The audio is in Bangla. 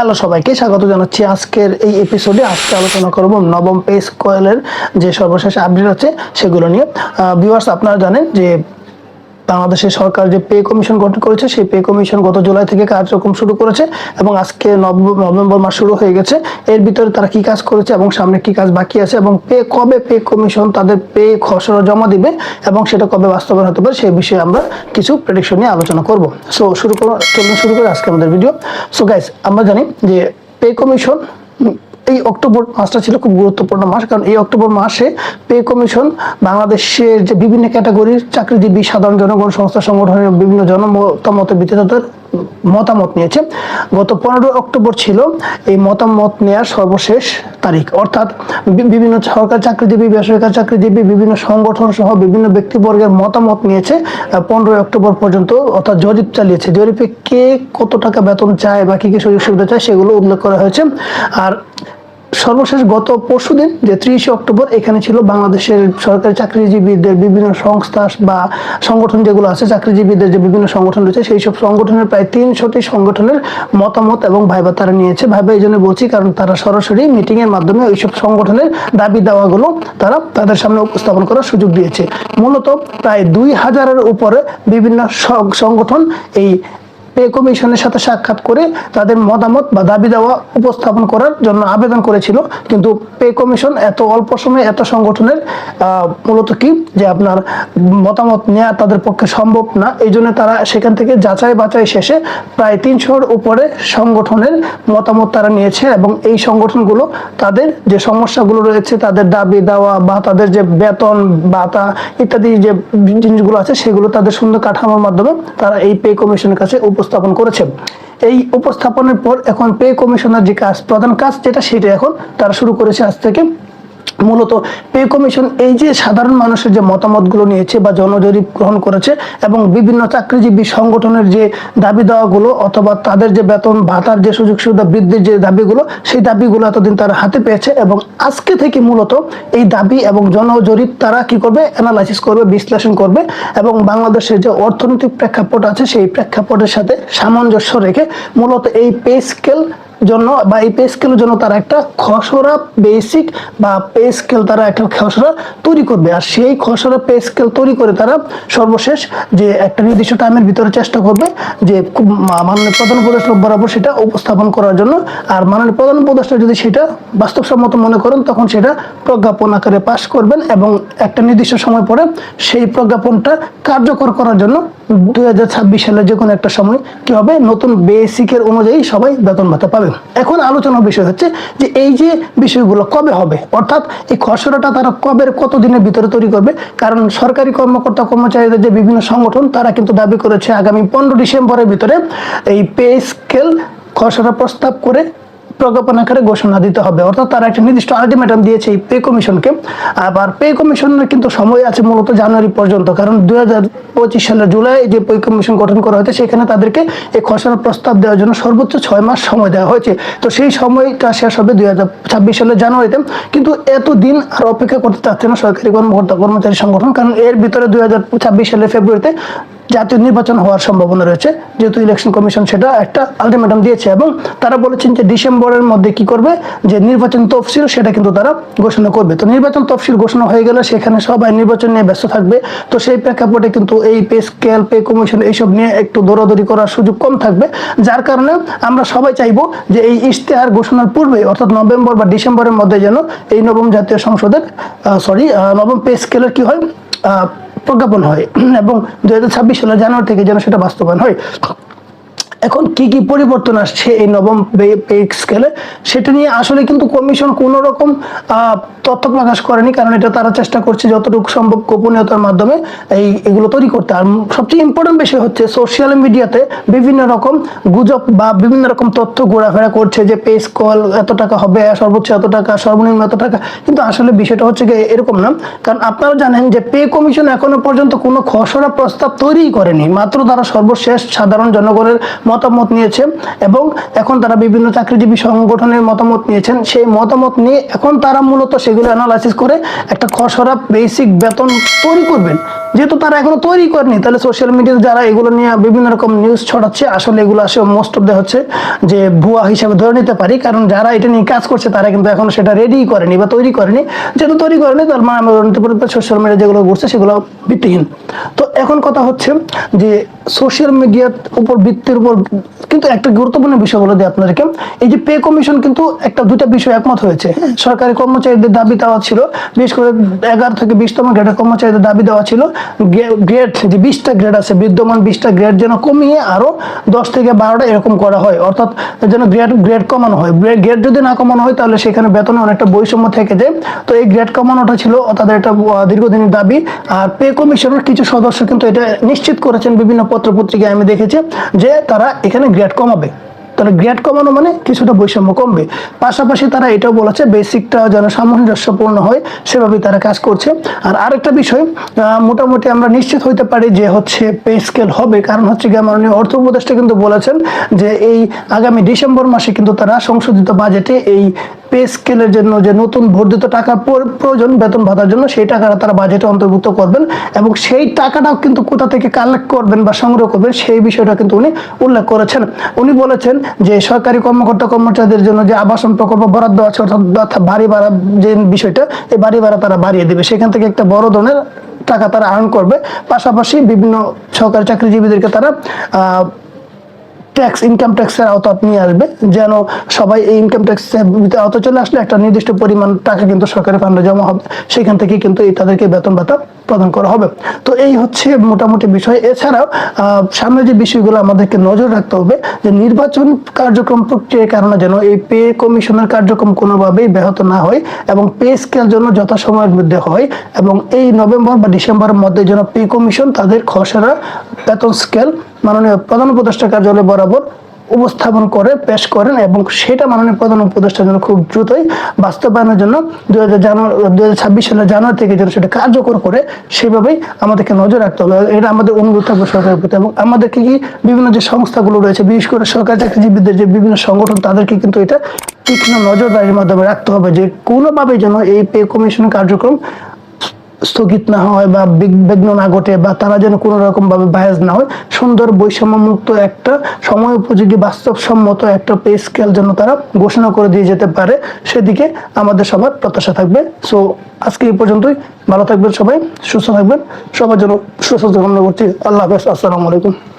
হ্যালো সবাইকে, স্বাগত জানাচ্ছি আজকের এই এপিসোডে আজকে আলোচনা করব নবম পে কয়েলের যে সর্বশেষ আপডেট আছে সেগুলো নিয়ে। ভিউয়ার্স আপনারা জানেন যে বাংলাদেশের সরকার যে পে কমিশন গঠন করেছে, সেই পে কমিশন গত জুলাই থেকে কার্যক্রম শুরু করেছে এবং আজকে নভেম্বর মাস শুরু হয়ে গেছে। এর ভিতরে তারা কি কাজ করেছে এবং সামনে কি কাজ বাকি আছে এবং পে, কবে পে কমিশন তাদের পে খসড়া জমা দিবে এবং সেটা কবে বাস্তবায়ন হতে পারে সেই বিষয়ে আমরা কিছু প্রেডিকশন নিয়ে আলোচনা করব। সো শুরু করো, চলুন শুরু করে আজকে আমাদের ভিডিও সো গাইস আমরা জানি যে পে কমিশন এই অক্টোবর মাসটা ছিল খুব গুরুত্বপূর্ণ মাস, কারণ এই অক্টোবর মাসে পে কমিশন বাংলাদেশের যে বিভিন্ন ক্যাটাগরির চাকরিজীবী সাধারণ জনগণ, সংস্থা সংগঠনের বিভিন্ন জনমতামতের ভিত্তিতে মতামত নিয়েছে। গত পনেরো অক্টোবর ছিল এই মতামত নেওয়ার সর্বশেষ তারিখ। অর্থাৎ বিভিন্ন সরকার চাকরিজীবী, বেসরকারি চাকরিজীবী, বিভিন্ন সংগঠন সহ বিভিন্ন ব্যক্তিবর্গের মতামত নিয়েছে পনেরোই অক্টোবর পর্যন্ত অর্থাৎ জরিপ চালিয়েছে। জরিপে কে কত টাকা বেতন চায় বা কি কি সুযোগ সুবিধা চায় সেগুলো উল্লেখ করা হয়েছে। আর সর্বশেষ গত পরশুদিন যে ত্রিশে অক্টোবর, এখানে ছিল বাংলাদেশের সরকারি চাকরিজীবীদের বিভিন্ন সংস্থা বা সংগঠন যেগুলো আছে, চাকরিজীবীদের যে বিভিন্ন সংগঠন রয়েছে, সেই সব সংগঠনের প্রায় তিনশোটি সংগঠনের মতামত এবং ভাইবা তারা নিয়েছে। ভাইবা এই জন্য বলছি, কারণ তারা সরাসরি মিটিংয়ের মাধ্যমে ওইসব সংগঠনের দাবি দাওয়াগুলো তারা তাদের সামনে উপস্থাপন করার সুযোগ দিয়েছে। মূলত প্রায় দুই হাজারের উপরে বিভিন্ন সংগঠন এই পে কমিশনের সাথে সাক্ষাৎ করে তাদের মতামত বা দাবি দেওয়া উপস্থাপন করার জন্য আবেদন করেছিল। কিন্তু পে কমিশন এত অল্প সময়ে এত সংগঠনের মূলত কি যে আপনার মতামত নেওয়া তাদের পক্ষে সম্ভব না। এই জন্য তারা সেখান থেকে যাচাই বাছাই শেষে প্রায় তিনশোর উপরে সংগঠনের মতামত তারা নিয়েছে এবং এই সংগঠনগুলো তাদের যে সমস্যাগুলো রয়েছে, তাদের দাবি দেওয়া বা তাদের যে বেতন, ভাতা ইত্যাদি যে জিনিসগুলো আছে, সেগুলো তাদের সুন্দর কাঠামোর মাধ্যমে তারা এই পে কমিশনের কাছে উপস্থাপন করেছে এই উপস্থাপনের পর এখন পে কমিশনার যে কাজ, প্রধান কাজ যেটা, সেটা এখন তারা শুরু করেছে আজ থেকে মূলত পে কমিশন এই যে সাধারণ মানুষের যে মতামতগুলো নিয়েছে বা জনজরিপ গ্রহণ করেছে এবং বিভিন্ন চাকরিজীবী সংগঠনের যে দাবি দেওয়াগুলো অথবা তাদের যে বেতন, ভাতার যে সুযোগ সুবিধা বৃদ্ধির যে দাবিগুলো, সেই দাবিগুলো এতদিন তারা হাতে পেয়েছে এবং আজকে থেকে মূলত এই দাবি এবং জনজরিপ তারা কি করবে? অ্যানালাইসিস করবে, বিশ্লেষণ করবে এবং বাংলাদেশের যে অর্থনৈতিক প্রেক্ষাপট আছে, সেই প্রেক্ষাপটের সাথে সামঞ্জস্য রেখে মূলত এই পে স্কেল জন্য বা এই পে স্কেলের জন্য তারা একটা খসড়া বেসিক বা পে স্কেল তারা একটা খসড়া তৈরি করবে। আর সেই খসড়া পে স্কেল তৈরি করে তারা সর্বশেষ যে একটা নির্দিষ্ট টাইমের ভিতরে চেষ্টা করবে যে মাননীয় প্রধান উপদেষ্টা বরাবর সেটা উপস্থাপন করার জন্য। আর মাননীয় প্রধান উপদেষ্টা যদি সেটা বাস্তবসম্মত মনে করেন, তখন সেটা প্রজ্ঞাপন আকারে পাশ করবেন এবং একটা নির্দিষ্ট সময় পরে সেই প্রজ্ঞাপনটা কার্যকর করার জন্য দুই হাজার ছাব্বিশ সালের যে কোনো একটা সময় কি হবে? নতুন বেসিকের অনুযায়ী সবাই বেতন ভাতা পাবে। এখন আলোচনার বিষয় হচ্ছে যে এই যে বিষয়গুলো কবে হবে? অর্থাৎ এই খসড়াটা তারা কবে, কতদিনের ভিতরে তৈরি করবে? কারণ সরকারি কর্মকর্তা কর্মচারীদের যে বিভিন্ন সংগঠন, তারা কিন্তু দাবি করেছে আগামী পনেরো ডিসেম্বরের ভিতরে এই পে স্কেল খসড়া প্রস্তাব করে প্রজ্ঞাপন আকারে ঘোষণা দিতে হবে। অর্থাৎ তারা একটা নির্দিষ্ট আলটিমেটাম দিয়েছে এই পে কমিশনকে আবার পে কমিশনের কিন্তু সময় আছে মূলত জানুয়ারি পর্যন্ত, কারণ হাজার পঁচিশ সালের জুলাই যে পে কমিশন গঠন করা হয়েছে, সেখানে তাদেরকে এই খসড়া প্রস্তাব দেওয়ার জন্য সর্বোচ্চ ছয় মাস সময় দেওয়া হয়েছে। তো সেই সময়টা শেষ হবে দুই হাজার ছাব্বিশ সালের জানুয়ারিতে। কিন্তু এতদিন আর অপেক্ষা করতে চাচ্ছে না সরকারি কর্মকর্তা কর্মচারী সংগঠন, কারণ এর ভিতরে দুই হাজার ছাব্বিশ সালের ফেব্রুয়ারিতে জাতীয় নির্বাচন হওয়ার সম্ভাবনা রয়েছে। যেহেতু ইলেকশন কমিশন সেটা একটা আলটিমেটাম দিয়েছে এবং তারা বলেছেন যে ডিসেম্বরের মধ্যে কি করবে? যে নির্বাচন তফসিল সেটা কিন্তু তারা ঘোষণা করবে। তো নির্বাচন তফসিল ঘোষণা হয়ে গেলে সেখানে সবাই নির্বাচন নিয়ে ব্যস্ত থাকবে। তো সেই প্রেক্ষাপটে কিন্তু এই পে স্কেল পে কমিশন এইসব নিয়ে একটু দৌড়াদৌড়ি করার সুযোগ কম থাকবে। যার কারণে আমরা সবাই চাইব যে এই ইশতেহার ঘোষণার পূর্বে, অর্থাৎ নভেম্বর বা ডিসেম্বরের মধ্যে যেন এই নবম জাতীয় সংসদের সরি নবম পে স্কেলের কি হয়? প্রজ্ঞাপন হয়। এবং দু হাজার ছাব্বিশ সালের জানুয়ারি থেকে যেন সেটা বাস্তবায়ন হয়। এখন কি কি পরিবর্তন আসছে এই নবম স্কেলে সেটা নিয়ে আসলে কিন্তু কমিশন কোন রকম তথ্য প্রকাশ করেনি, কারণ এটা তারা চেষ্টা করছে যতটুকু সম্ভব গোপনীয়তার মাধ্যমে এই, এগুলো তৈরি করতে। আর সবচেয়ে ইম্পর্টেন্ট বিষয় হচ্ছে সোশ্যাল মিডিয়াতে বিভিন্ন রকম গুজব বা বিভিন্ন রকম তথ্য ঘোরাফেরা করছে যে পে স্কল এত টাকা হবে, সর্বোচ্চ এত টাকা, সর্বনিম্ন এত টাকা। কিন্তু আসলে বিষয়টা হচ্ছে গিয়ে এরকম না। কারণ আপনারা জানেন যে পে কমিশন এখনও পর্যন্ত কোনো খসড়া প্রস্তাব তৈরিই করেনি। মাত্র তারা সর্বশেষ সাধারণ জনগণের মতামত নিয়েছে এবং এখন তারা বিভিন্ন চাকরিজীবী সংগঠনের মতামত নিয়েছেন। সেই মতামত নিয়ে এখন তারা মূলত সেগুলো অ্যানালাইসিস করে একটা খসড়া বেসিক বেতন তৈরি করবেন। যেহেতু তারা এখনও তৈরি করেনি, তাহলে সোশ্যাল মিডিয়াতে যারা এগুলো নিয়ে বিভিন্ন রকম নিউজ ছড়াচ্ছে, আসলে এগুলো আসলে মোস্ট অফ দ্য হচ্ছে যে ভুয়া হিসাবে ধরে নিতে পারি। কারণ যারা এটা নিয়ে কাজ করছে, তারা কিন্তু এখনও সেটা রেডি করেনি বা তৈরি করেনি। যেহেতু তৈরি করেনি, তার মানে আমরা সোশ্যাল মিডিয়া যেগুলো ঘুরছে, সেগুলো ভিত্তিহীন। তো এখন কথা হচ্ছে যে সোশ্যাল মিডিয়ার উপর ভিত্তির উপর কিন্তু একটা গুরুত্বপূর্ণ বিষয় বলে দিই আপনাদেরকে। এই যে পে কমিশন কিন্তু একটা দুটা বিষয় একমত হয়েছে। হ্যাঁ, সরকারি কর্মচারীদের দাবি দেওয়া ছিল বিশেষ করে এগারো থেকে বিশতম গ্রেডের কর্মচারীদের দাবি দেওয়া ছিল। গ্রেড যে বিশটা গ্রেড আছে বিদ্যমান বিশটা গ্রেড যেন কমিয়ে আরও দশ থেকে বারোটা এরকম করা হয়। অর্থাৎ যেন গ্রেড গ্রেড কমানো হয়। গ্রেড যদি না কমানো হয় তাহলে সেখানে বেতনে অনেকটা বৈষম্য থেকে যায়। তো এই গ্রেড কমানোটা ছিল তাদের একটা দীর্ঘদিনের দাবি। আর পে কমিশনের কিছু সদস্য কিন্তু এটা নিশ্চিত করেছেন বিভিন্ন পত্র পত্রিকায় আমি দেখেছি যে তারা এখানে গ্রেড কমাবে। তাহলে গ্রেড কমানো মানে কিছুটা বৈষম্য কমবে। পাশাপাশি তারা এটাও বলেছে বেসিকটা যেন সামঞ্জস্যপূর্ণ হয় সেভাবে তারা কাজ করছে। আর আরেকটা বিষয় মোটামুটি আমরা নিশ্চিত হইতে পারি যে হচ্ছে পে স্কেল হবে। কারণ হচ্ছে গিয়ে মাননীয় অর্থ উপদেষ্টা কিন্তু বলেছেন যে এই আগামী ডিসেম্বর মাসে কিন্তু তারা সংশোধিত বাজেটে এই পে স্কেলের জন্য যে নতুন বর্ধিত টাকা প্রয়োজন, বেতন ভাতার জন্য সেই টাকাটা তারা বাজেটে অন্তর্ভুক্ত করবেন এবং সেই টাকাটাও কিন্তু কোথা থেকে কালেক্ট করবেন বা সংগ্রহ করবেন সেই বিষয়টা কিন্তু উনি উল্লেখ করেছেন। উনি বলেছেন যে সরকারি কর্মকর্তা কর্মচারীদের জন্য যে আবাসন প্রকল্প বরাদ্দ আছে, অর্থাৎ বাড়ি ভাড়া যে বিষয়টা, এই বাড়ি ভাড়া তারা বাড়িয়ে দেবে। সেখান থেকে একটা বড় ধরনের টাকা তারা আর্ন করবে। পাশাপাশি বিভিন্ন সরকারি চাকরিজীবীদেরকে তারা ট্যাক্স ইনকাম ট্যাক্সের আওতা নিয়ে আসবে, যেন সবাই এই ইনকাম ট্যাক্সের আওতা চলে আসলে একটা নির্দিষ্ট পরিমাণ টাকা কিন্তু সরকারি ফান্ডে জমা হবে, সেখান থেকে কিন্তু এই তাদেরকে বেতন ভাতা প্রদান করা হবে। তো এই হচ্ছে মোটামুটি বিষয়। এছাড়াও সামনে যে বিষয়গুলো আমাদেরকে নজর রাখতে হবে, যে নির্বাচন কার্যক্রম প্রক্রিয়ার কারণে যেন এই পে কমিশনের কার্যক্রম কোনোভাবেই ব্যাহত না হয় এবং পে স্কেল যেন যথাসময়ের মধ্যে হয় এবং এই নভেম্বর বা ডিসেম্বরের মধ্যে যেন পে কমিশন তাদের খসড়া বেতন স্কেল মাননীয় প্রধান উপদেষ্টা কার্যালয় বরাবর উপস্থাপন করে, পেশ করেন এবং সেটা মাননীয় প্রধান উপদেষ্টার জন্য খুব দ্রুতই বাস্তবায়নের জন্য দুই হাজার জানুয়ারি দুই হাজার ছাব্বিশ সালের জানুয়ারি থেকে যেন সেটা কার্যকর করে, সেভাবেই আমাদেরকে নজর রাখতে হবে। এটা আমাদের অনুরোধ থাকবে সরকারের প্রতি এবং আমাদেরকে কি বিভিন্ন যে সংস্থাগুলো রয়েছে, বিশেষ করে সরকারি চাকরিজীবীদের যে বিভিন্ন সংগঠন, তাদেরকে কিন্তু এটা তীক্ষ্ণ নজরদারির মাধ্যমে রাখতে হবে যে কোনোভাবেই যেন এই পে কমিশন কার্যক্রম স্থগিত না হয় বা বিঘ্ন না ঘটে বা তারা যেন কোনো রকম ভাবে বায়াস না হয়, সুন্দর বৈষম্যমুক্ত একটা সময় উপযোগী, বাস্তবসম্মত একটা পে স্কেল যেন তারা ঘোষণা করে দিয়ে যেতে পারে, সেদিকে আমাদের সবার প্রত্যাশা থাকবে। সো আজকে এই পর্যন্তই। ভালো থাকবেন সবাই, সুস্থ থাকবেন। সবার জন্য সুস্থ কামনা করছি। আল্লাহ হাফেজ। আসসালামু আলাইকুম।